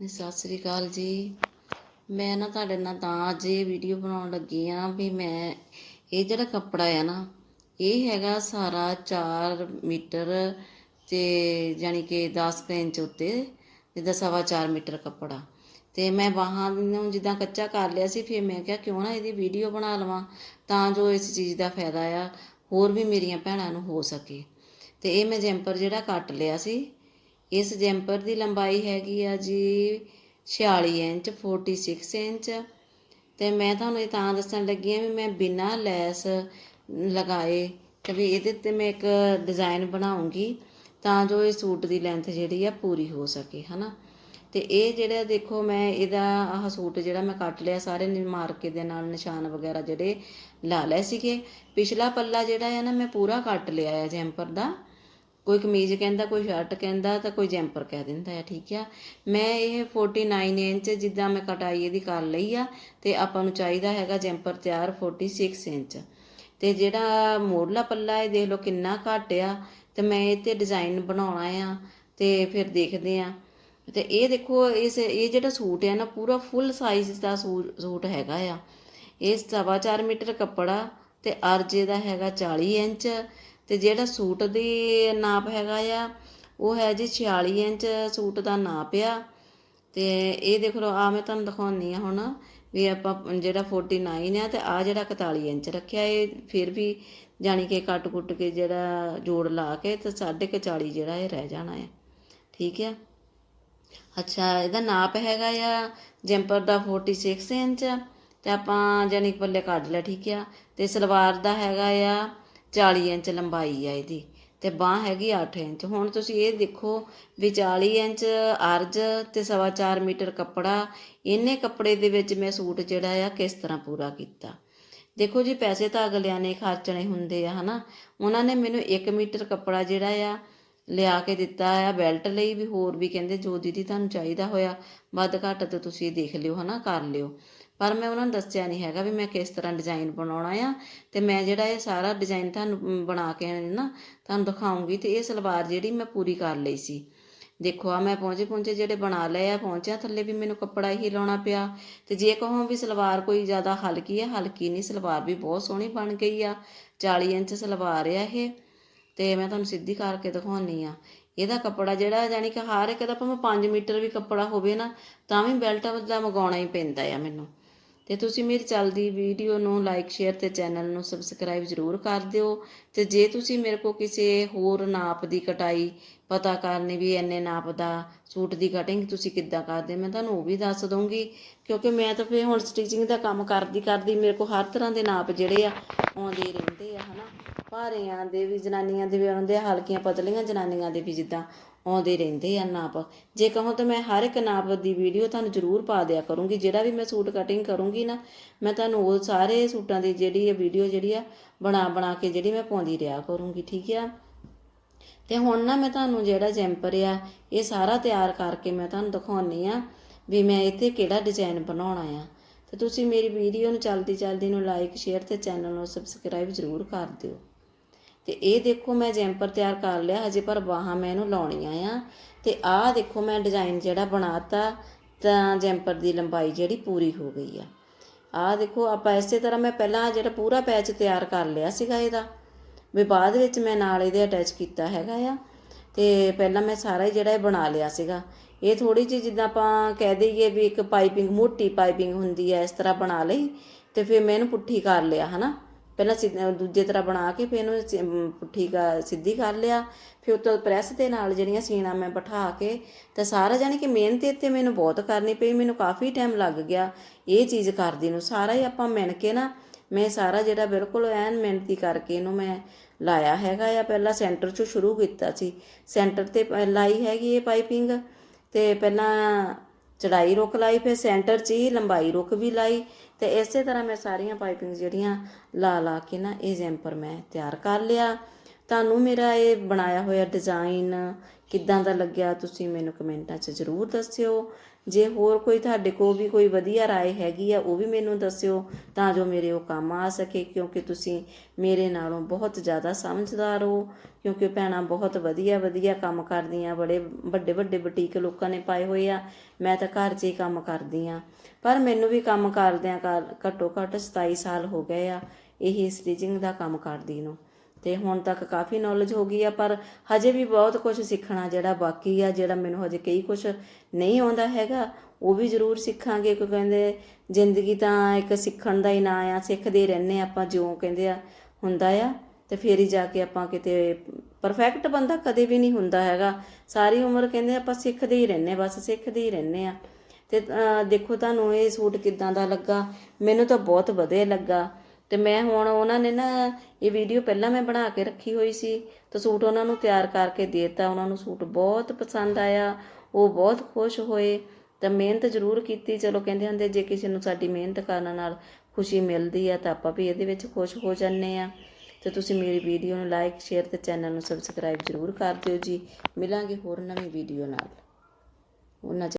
ਜੀ, ਸਤਿ ਸ੍ਰੀ ਅਕਾਲ ਜੀ। ਮੈਂ ਨਾ ਤੁਹਾਡੇ ਨਾਲ ਤਾਂ ਅੱਜ ਇਹ ਵੀਡੀਓ ਬਣਾਉਣ ਲੱਗੀ ਆ ਵੀ ਮੈਂ ਇਹ ਜਿਹੜਾ ਕੱਪੜਾ ਆ ਨਾ ਇਹ ਹੈਗਾ ਸਾਰਾ 4 ਮੀਟਰ ਤੇ ਯਾਨੀ ਕਿ 10 ਇੰਚ ਉੱਤੇ ਜਿੱਦਾਂ ਸਵਾ 4 ਮੀਟਰ ਕੱਪੜਾ। ਤੇ ਮੈਂ ਬਾਹਾਂ ਨੂੰ ਜਿੱਦਾਂ ਕੱਚਾ ਕਰ ਲਿਆ ਸੀ ਫਿਰ ਮੈਂ ਕਿਹਾ ਕਿਉਂ ਨਾ ਇਹਦੀ ਵੀਡੀਓ ਬਣਾ ਲਵਾਂ ਤਾਂ ਜੋ ਇਸ ਚੀਜ਼ ਦਾ ਫਾਇਦਾ ਆ ਹੋਰ ਵੀ ਮੇਰੀਆਂ ਭੈਣਾਂ ਨੂੰ ਹੋ ਸਕੇ। ਤੇ ਇਹ ਮੈਂ ਜੈਂਪਰ ਜਿਹੜਾ ਕੱਟ ਲਿਆ ਸੀ ਇਸ ਜੈਂਪਰ ਦੀ ਲੰਬਾਈ ਹੈਗੀ ਆ ਜੀ 46 ਇੰਚ 46 ਇੰਚ। ਤੇ ਮੈਂ ਤੁਹਾਨੂੰ ਇਹ ਤਾਂ ਦੱਸਣ ਲੱਗੀ ਆ ਵੀ ਮੈਂ ਬਿਨਾਂ ਲੈਸ ਲਗਾਏ ਤੇ ਵੀ ਇਹਦੇ ਤੇ ਮੈਂ ਇੱਕ ਡਿਜ਼ਾਈਨ ਬਣਾਉਂਗੀ ਤਾਂ ਜੋ ਇਹ ਸੂਟ ਦੀ ਲੈਂਥ ਜਿਹੜੀ ਆ ਪੂਰੀ ਹੋ ਸਕੇ, ਹਨਾ? ਤੇ ਇਹ ਜਿਹੜਾ ਦੇਖੋ ਮੈਂ ਇਹਦਾ ਆਹ ਸੂਟ ਜਿਹੜਾ ਮੈਂ ਕੱਟ ਲਿਆ, ਸਾਰੇ ਨੇ ਮਾਰਕੇ ਦੇ ਨਾਲ ਨਿਸ਼ਾਨ ਵਗੈਰਾ ਜਿਹੜੇ ਲਾ ਲਏ ਸੀਗੇ। ਪਿਛਲਾ ਪੱਲਾ ਜਿਹੜਾ ਹੈ ਨਾ ਮੈਂ ਪੂਰਾ ਕੱਟ ਲਿਆ ਹੈ ਜੈਂਪਰ ਦਾ। ਕੋਈ ਕਮੀਜ਼ ਕਹਿੰਦਾ, ਕੋਈ ਸ਼ਰਟ ਕਹਿੰਦਾ ਤਾਂ ਕੋਈ ਜੈਂਪਰ ਕਹਿ ਦਿੰਦਾ ਹੈ, ਠੀਕ ਆ? ਮੈਂ ਇਹ 49 ਇੰਚ ਜਿੱਦਾਂ ਮੈਂ ਕਟਾਈ ਇਹਦੀ ਕਰ ਲਈ ਆ ਤੇ ਆਪਾਂ ਨੂੰ ਚਾਹੀਦਾ ਹੈਗਾ ਜੈਂਪਰ ਤਿਆਰ 46 ਇੰਚ। ਤੇ ਜਿਹੜਾ ਮੋੜਲਾ ਪੱਲਾ ਹੈ, ਦੇਖ ਲਓ ਕਿੰਨਾ ਘੱਟ ਆ ਤੇ ਮੈਂ ਇਹ ਤੇ ਡਿਜ਼ਾਈਨ ਬਣਾਉਣਾ ਆ ਤੇ ਫਿਰ ਦੇਖਦੇ ਆ। ਤੇ ਇਹ ਦੇਖੋ, ਇਸ, ਇਹ ਜਿਹੜਾ ਸੂਟ ਹੈ ਨਾ, ਪੂਰਾ ਫੁੱਲ ਸਾਈਜ਼ ਦਾ ਸੂ- ਸੂਟ ਹੈਗਾ ਆ। ਇਹ ਸਵਾ ਚਾਰ ਮੀਟਰ ਕੱਪੜਾ ਤੇ ਅਰਜੇ ਦਾ ਹੈਗਾ 40 ਇੰਚ ਤੇ ਜਿਹੜਾ ਸੂਟ ਦੀ ਨਾਪ ਹੈਗਾ ਆ, ਉਹ ਹੈ ਜੀ 46 ਇੰਚ ਸੂਟ ਦਾ ਨਾਪ ਆ। ਤੇ ਇਹ ਦੇਖ ਲਓ ਆ ਮੈਂ ਤੁਹਾਨੂੰ ਦਿਖਾਉਣੀ ਆ ਹੁਣ ਵੀ ਆਪਾਂ ਜਿਹੜਾ 49 ਆ ਤੇ ਆ ਜਿਹੜਾ 41 ਇੰਚ ਰੱਖਿਆ ਇਹ ਫਿਰ ਵੀ ਜਾਣੀ ਕਿ ਕੱਟ ਕੁੱਟ ਕੇ ਜਿਹੜਾ ਜੋੜ ਲਾ ਕੇ ਤੇ 40 ਜਿਹੜਾ ਇਹ ਰਹਿ ਜਾਣਾ ਹੈ ਠੀਕ ਹੈ ਅੱਛਾ, ਇਹਦਾ ਨਾਪ ਹੈਗਾ ਆ ਜੈਂਪਰ ਦਾ 46 ਇੰਚ ਤੇ ਆਪਾਂ ਜਾਨੀ ਕਿ ਪੱਲੇ ਕੱਢ ਲਿਆ, ਠੀਕ ਆ? ਤੇ ਸਲਵਾਰ ਦਾ ਹੈਗਾ ਆ 40 ਇੰਚ ਲੰਬਾਈ ਆ ਇਹਦੀ ਤੇ ਬਾਹ ਹੈਗੀ 8 ਇੰਚ। ਹੁਣ ਤੁਸੀਂ ਇਹ ਦੇਖੋ ਵੀ 40 ਇੰਚ ਅਰਜ ਤੇ ਸਵਾ ਚਾਰ ਮੀਟਰ ਕੱਪੜਾ, ਇਹਨੇ ਕੱਪੜੇ ਦੇ ਵਿੱਚ ਮੈਂ ਸੂਟ ਜਿਹੜਾ ਆ ਕਿਸ ਤਰ੍ਹਾਂ ਪੂਰਾ ਕੀਤਾ? ਦੇਖੋ ਜੀ, ਪੈਸੇ ਤਾਂ ਅਗਲਿਆਂ ਨੇ ਖਰਚਣੇ ਹੁੰਦੇ ਆ, ਹਨਾ? ਉਹਨਾਂ ਨੇ ਮੈਨੂੰ 1 ਮੀਟਰ ਕੱਪੜਾ ਜਿਹੜਾ ਆ ਲਿਆ ਕੇ ਦਿੱਤਾ ਆ, ਬੈਲਟ ਲਈ ਵੀ ਹੋਰ ਵੀ ਕਹਿੰਦੇ ਜੋ ਦੀਦੀ ਤੁਹਾਨੂੰ ਚਾਹੀਦਾ ਹੋਇਆ, ਵੱਧ ਘੱਟ ਤੇ ਤੁਸੀਂ ਦੇਖ ਲਿਓ, ਹਨਾ, ਕਰ ਲਿਓ। ਪਰ ਮੈਂ ਉਹਨਾਂ ਨੂੰ ਦੱਸਿਆ ਨਹੀਂ ਹੈਗਾ ਵੀ ਮੈਂ ਕਿਸ ਤਰ੍ਹਾਂ ਡਿਜ਼ਾਈਨ ਬਣਾਉਣਾ ਆ, ਤੇ ਮੈਂ ਜਿਹੜਾ ਇਹ ਸਾਰਾ ਡਿਜ਼ਾਈਨ ਤੁਹਾਨੂੰ ਬਣਾ ਕੇ ਨਾ ਤੁਹਾਨੂੰ ਦਿਖਾਉਂਗੀ ਤੇ ਇਹ ਸਲਵਾਰ ਜਿਹੜੀ ਮੈਂ ਪੂਰੀ ਕਰ ਲਈ ਸੀ। ਦੇਖੋ ਆ ਮੈਂ ਪਹੁੰਚੇ ਪਹੁੰਚੇ ਜਿਹੜੇ ਬਣਾ ਲਏ ਆ ਪਹੁੰਚਿਆ ਥੱਲੇ ਵੀ ਮੈਨੂੰ ਕੱਪੜਾ ਹੀ ਲਾਉਣਾ ਪਿਆ, ਤੇ ਜੇ ਕਹੋ ਵੀ ਸਲਵਾਰ ਕੋਈ ਜ਼ਿਆਦਾ ਹਲਕੀ ਹੈ ਹਲਕੀ ਨਹੀਂ, ਸਲਵਾਰ ਵੀ ਬਹੁਤ ਸੋਹਣੀ ਬਣ ਗਈ ਆ 40 ਇੰਚ ਸਲਵਾਰ ਆ ਇਹ। ਤੇ ਮੈਂ ਤੁਹਾਨੂੰ ਸਿੱਧੀ ਕਰਕੇ ਦਿਖਾਉਣੀ ਆ। ਇਹਦਾ ਕੱਪੜਾ ਜਿਹੜਾ ਯਾਨੀ ਕਿ ਹਰ ਇੱਕ ਦਾ ਭਾਵੇਂ 5 ਮੀਟਰ ਵੀ ਕੱਪੜਾ ਹੋਵੇ ਨਾ, ਤਾਂ ਵੀ ਬੈਲਟ ਦਾ ਮਗਾਉਣਾ ਹੀ ਪੈਂਦਾ ਆ ਮੈਨੂੰ। ਤੇ ਤੁਸੀਂ ਮੇਰੀ ਚੱਲਦੀ ਵੀਡੀਓ ਨੂੰ ਲਾਈਕ ਸ਼ੇਅਰ ਤੇ ਚੈਨਲ ਨੂੰ ਸਬਸਕ੍ਰਾਈਬ ਜ਼ਰੂਰ ਕਰ ਦਿਓ। ਤੇ ਜੇ ਤੁਸੀਂ ਮੇਰੇ ਕੋ ਕਿਸੇ ਹੋਰ ਨਾਪ ਦੀ ਕਟਾਈ ਪਤਾ ਕਰਨੀ ਵੀ ਇੰਨੇ ਨਾਪ ਦਾ ਸੂਟ ਦੀ ਕਟਿੰਗ ਤੁਸੀਂ ਕਿੱਦਾਂ ਕਰਦੇ, ਮੈਂ ਤੁਹਾਨੂੰ ਉਹ ਵੀ ਦੱਸ ਦਊਂਗੀ। ਕਿਉਂਕਿ ਮੈਂ ਤਾਂ ਫੇ ਹੁਣ ਸਟਿਚਿੰਗ ਦਾ ਕੰਮ ਕਰਦੀ ਕਰਦੀ ਮੇਰੇ ਕੋ ਹਰ ਤਰ੍ਹਾਂ ਦੇ ਨਾਪ ਜਿਹੜੇ ਆ ਆਉਂਦੇ ਰਹਿੰਦੇ ਆ, ਹਨਾ। ਭਾਰਿਆਂ ਦੇ ਵੀ ਜਨਾਨੀਆਂ ਦੇ ਵੀ ਆਉਂਦੇ ਆ, ਹਲਕੀਆਂ ਪਤਲੀਆਂ ਜਨਾਨੀਆਂ ਦੇ ਵੀ ਜਿੱਦਾਂ ਆਉਂਦੇ ਰਹਿੰਦੇ ਆ ਨਾਪ। ਜੇ ਕਹੋ ਤਾਂ ਮੈਂ ਹਰ ਇੱਕ ਨਾਪ ਦੀ ਵੀਡੀਓ ਤੁਹਾਨੂੰ ਜ਼ਰੂਰ ਪਾ ਦਿਆ ਕਰੂੰਗੀ, ਜਿਹੜਾ ਵੀ ਮੈਂ ਸੂਟ ਕਟਿੰਗ ਕਰੂੰਗੀ ਨਾ, ਮੈਂ ਤੁਹਾਨੂੰ ਉਹ ਸਾਰੇ ਸੂਟਾਂ ਦੀ ਜਿਹੜੀ ਇਹ ਵੀਡੀਓ ਜਿਹੜੀ ਆ, ਬਣਾ ਬਣਾ ਕੇ ਜਿਹੜੀ ਮੈਂ ਪਾਉਂਦੀ ਰਿਹਾ ਕਰੂੰਗੀ, ਠੀਕ ਆ? ਤੇ ਹੁਣ ਨਾ ਮੈਂ ਤੁਹਾਨੂੰ ਜਿਹੜਾ ਜੈਂਪਰ ਆ, ਇਹ ਸਾਰਾ ਤਿਆਰ ਕਰਕੇ ਮੈਂ ਤੁਹਾਨੂੰ ਦਿਖਾਉਣੀ ਆ ਵੀ ਮੈਂ ਇੱਥੇ ਕਿਹੜਾ ਡਿਜ਼ਾਈਨ ਬਣਾਉਣਾ ਆ। ਤੇ ਤੁਸੀਂ ਮੇਰੀ ਵੀਡੀਓ ਨੂੰ ਚਲਦੀ ਚਲਦੀ ਨੂੰ ਲਾਈਕ ਸ਼ੇਅਰ ਤੇ ਚੈਨਲ ਨੂੰ ਸਬਸਕ੍ਰਾਈਬ ਜ਼ਰੂਰ ਕਰ ਦਿਓ। ਤੇ ਇਹ ਦੇਖੋ ਮੈਂ ਜੈਂਪਰ ਤਿਆਰ ਕਰ ਲਿਆ, ਹਜੇ ਪਰ ਬਾਹਾਂ ਮੈਂ ਇਹਨੂੰ ਲਾਉਣੀਆਂ ਆ। ਤੇ ਆਹ ਦੇਖੋ ਮੈਂ ਡਿਜ਼ਾਈਨ ਜਿਹੜਾ ਬਣਾਤਾ, ਤਾਂ ਜੈਂਪਰ ਦੀ ਲੰਬਾਈ ਜਿਹੜੀ ਪੂਰੀ ਹੋ ਗਈ ਆ। ਆਹ ਦੇਖੋ, ਆਪਾਂ ਇਸੇ ਤਰ੍ਹਾਂ ਮੈਂ ਪਹਿਲਾਂ ਜਿਹੜਾ ਪੂਰਾ ਪੈਚ ਤਿਆਰ ਕਰ ਲਿਆ ਸੀਗਾ ਇਹਦਾ, ਵੀ ਬਾਅਦ ਵਿੱਚ ਮੈਂ ਨਾਲ ਇਹਦੇ ਅਟੈਚ ਕੀਤਾ ਹੈਗਾ ਆ। ਤੇ ਪਹਿਲਾਂ ਮੈਂ ਸਾਰਾ ਹੀ ਜਿਹੜਾ ਇਹ ਬਣਾ ਲਿਆ ਸੀਗਾ। ਇਹ ਥੋੜੀ ਜਿਹੀ ਜਿੱਦਾਂ ਆਪਾਂ ਕਹਿ ਦਈਏ ਵੀ ਇੱਕ ਪਾਈਪਿੰਗ, ਮੋਟੀ ਪਾਈਪਿੰਗ ਹੁੰਦੀ ਹੈ ਇਸ ਤਰ੍ਹਾਂ ਬਣਾ ਲਈ, ਤੇ ਫਿਰ ਮੈਂ ਇਹਨੂੰ ਪੁੱਠੀ ਕਰ ਲਿਆ, ਹਨਾ? ਪਹਿਲਾਂ ਸਿੱਧ- ਦੂਜੇ ਤਰ੍ਹਾਂ ਬਣਾ ਕੇ ਫਿਰ ਇਹਨੂੰ ਸਿ- ਅਮ ਪੁੱਠੀ ਕਰ ਸਿੱਧੀ ਕਰ ਲਿਆ। ਫਿਰ ਉੱਤੋਂ ਪ੍ਰੈਸ ਦੇ ਨਾਲ ਜਿਹੜੀਆਂ ਸੀਣਾ ਮੈਂ ਬਿਠਾ ਕੇ ਤੇ ਸਾਰਾ ਜਾਨੀ ਕਿ ਮਿਹਨਤ ਇੱਥੇ ਮੈਨੂੰ ਬਹੁਤ ਕਰਨੀ ਪਈ। ਮੈਨੂੰ ਕਾਫੀ ਟਾਈਮ ਲੱਗ ਗਿਆ ਇਹ ਚੀਜ਼ ਕਰਦੀ ਨੂੰ। ਸਾਰਾ ਹੀ ਆਪਾਂ ਮਿਣ ਕੇ ਨਾ ਮੈਂ ਸਾਰਾ ਜਿਹੜਾ ਬਿਲਕੁਲ ਐਨ ਮਿਹਨਤੀ ਕਰਕੇ ਇਹਨੂੰ ਮੈਂ ਲਾਇਆ ਹੈਗਾ ਆ। ਪਹਿਲਾਂ ਸੈਂਟਰ 'ਚੋਂ ਸ਼ੁਰੂ ਕੀਤਾ ਸੀ। ਸੈਂਟਰ ਤੇ ਪ- ਲਾਈ ਹੈਗੀ ਇਹ ਪਾਈਪਿੰਗ ਤੇ ਪਹਿਲਾਂ ਚੜਾਈ ਰੁੱਕ ਲਾਈ, ਫਿਰ ਸੈਂਟਰ 'ਚ ਹੀ ਲੰਬਾਈ ਰੁੱਕ ਵੀ ਲਾਈ ਤੇ ਇਸੇ ਤਰ੍ਹਾਂ ਮੈਂ ਸਾਰੀਆਂ ਪਾਈਪਿੰਗ ਜਿਹੜੀਆਂ ਲਾ ਲਾ ਕੇ ਨਾ ਇਹ ਜੈਂਪਰ ਮੈਂ ਤਿਆਰ ਕਰ ਲਿਆ। ਤੁਹਾਨੂੰ ਮੇਰਾ ਇਹ ਬਣਾਇਆ ਹੋਇਆ ਡਿਜ਼ਾਈਨ ਕਿੱਦਾਂ ਦਾ ਲੱਗਿਆ ਤੁਸੀਂ ਮੈਨੂੰ ਕਮੈਂਟਾਂ 'ਚ ਜ਼ਰੂਰ ਦੱਸਿਓ। ਜੇ ਹੋਰ ਕੋਈ ਤੁਹਾਡੇ ਕੋਲ ਵੀ ਕੋਈ ਵਧੀਆ رائے ਹੈਗੀ ਆ ਉਹ ਵੀ ਮੈਨੂੰ ਦੱਸਿਓ ਤਾਂ ਜੋ ਮੇਰੇ ਉਹ ਕੰਮ ਆ ਸਕੇ ਕਿਉਂਕਿ ਤੁਸੀਂ ਮੇਰੇ ਨਾਲੋਂ ਬਹੁਤ ਜ਼ਿਆਦਾ ਸਮਝਦਾਰ ਹੋ ਕਿਉਂਕਿ ਭੈਣਾਂ ਬਹੁਤ ਵਧੀਆ ਵਧੀਆ ਕੰਮ ਕਰਦੀਆਂ ਬੜੇ ਵੱਡੇ ਵੱਡੇ ਬੁਟੀਕ ਲੋਕਾਂ ਨੇ ਪਾਏ ਹੋਏ ਆ ਮੈਂ ਤਾਂ ਘਰ 'ਚ ਹੀ ਕੰਮ ਕਰਦੀ ਆ ਪਰ ਮੈਨੂੰ ਵੀ ਕੰਮ ਕਰਦਿਆਂ ਕਰ ਘੱਟੋ ਘੱਟ 27 ਸਾਲ ਹੋ ਗਏ ਆ ਇਹ ਸਟਿਚਿੰਗ ਦਾ ਕੰਮ ਕਰਦੀ ਨੂੰ ਤੇ ਹੁਣ ਤੱਕ ਕਾਫੀ ਨੌਲੇਜ ਹੋ ਗਈ ਆ, ਪਰ ਹਜੇ ਵੀ ਬਹੁਤ ਕੁਝ ਸਿੱਖਣਾ ਜਿਹੜਾ ਬਾਕੀ ਆ, ਜਿਹੜਾ ਮੈਨੂੰ ਹਜੇ ਕਈ ਕੁਝ ਨਹੀਂ ਆਉਂਦਾ ਹੈਗਾ, ਉਹ ਵੀ ਜ਼ਰੂਰ ਸਿੱਖਾਂਗੇ, ਕਿਉਂਕਿ ਕਹਿੰਦੇ ਜ਼ਿੰਦਗੀ ਤਾਂ ਇੱਕ ਸਿੱਖਣ ਦਾ ਹੀ ਨਾਂ ਆ, ਸਿੱਖਦੇ ਹੀ ਰਹਿੰਦੇ ਆਪਾਂ ਜਿਉਂ ਕਹਿੰਦੇ ਆ, ਹੁੰਦਾ ਆ, ਤੇ ਫੇਰ ਹੀ ਜਾ ਕੇ ਆਪਾਂ ਕਿਤੇ ਪਰਫੈਕਟ ਬੰਦਾ ਕਦੇ ਵੀ ਨਹੀਂ ਹੁੰਦਾ ਹੈਗਾ, ਸਾਰੀ ਉਮਰ ਕਹਿੰਦੇ ਆਪਾਂ ਸਿੱਖਦੇ ਹੀ ਰਹਿੰਦੇ, ਬਸ ਸਿੱਖਦੇ ਹੀ ਰਹਿੰਦੇ ਆ, ਤੇ ਦੇਖੋ ਤੁਹਾਨੂੰ ਇਹ ਸੂਟ ਕਿਦਾਂ ਦਾ ਲੱਗਾ, ਮੈਨੂੰ ਤਾਂ ਬਹੁਤ ਵਧੀਆ ਲੱਗਾ ਤੇ ਮੈਂ ਹੁਣ ਉਹਨਾਂ ਨੇ ਨਾ ਇਹ ਵੀਡੀਓ ਪਹਿਲਾਂ ਮੈਂ ਬਣਾ ਕੇ ਰੱਖੀ ਹੋਈ ਸੀ, ਤਾਂ ਸੂਟ ਉਹਨਾਂ ਨੂੰ ਤਿਆਰ ਕਰਕੇ ਦੇਤਾ। ਉਹਨਾਂ ਨੂੰ ਸੂਟ ਬਹੁਤ ਪਸੰਦ ਆਇਆ, ਉਹ ਬਹੁਤ ਖੁਸ਼ ਹੋਏ, ਤਾਂ ਮਿਹਨਤ ਜ਼ਰੂਰ ਕੀਤੀ। ਚਲੋ ਕਹਿੰਦੇ ਹੁੰਦੇ, ਜੇ ਕਿਸੇ ਨੂੰ ਸਾਡੀ ਮਿਹਨਤ ਕਰਨ ਨਾਲ ਖੁਸ਼ੀ ਮਿਲਦੀ ਆ, ਤਾਂ ਆਪਾਂ ਵੀ ਇਹਦੇ ਵਿੱਚ ਖੁਸ਼ ਹੋ ਜਾਂਦੇ ਆ। ਤੇ ਤੁਸੀਂ ਮੇਰੀ ਵੀਡੀਓ ਨੂੰ ਲਾਈਕ ਸ਼ੇਅਰ ਤੇ ਚੈਨਲ ਨੂੰ ਸਬਸਕ੍ਰਾਈਬ ਜ਼ਰੂਰ ਕਰ ਦਿਓ ਜੀ। ਮਿਲਾਂਗੇ ਹੋਰ ਨਵੀਂ ਵੀਡੀਓ ਨਾਲ। ਉਹਨਾਂ 'ਚ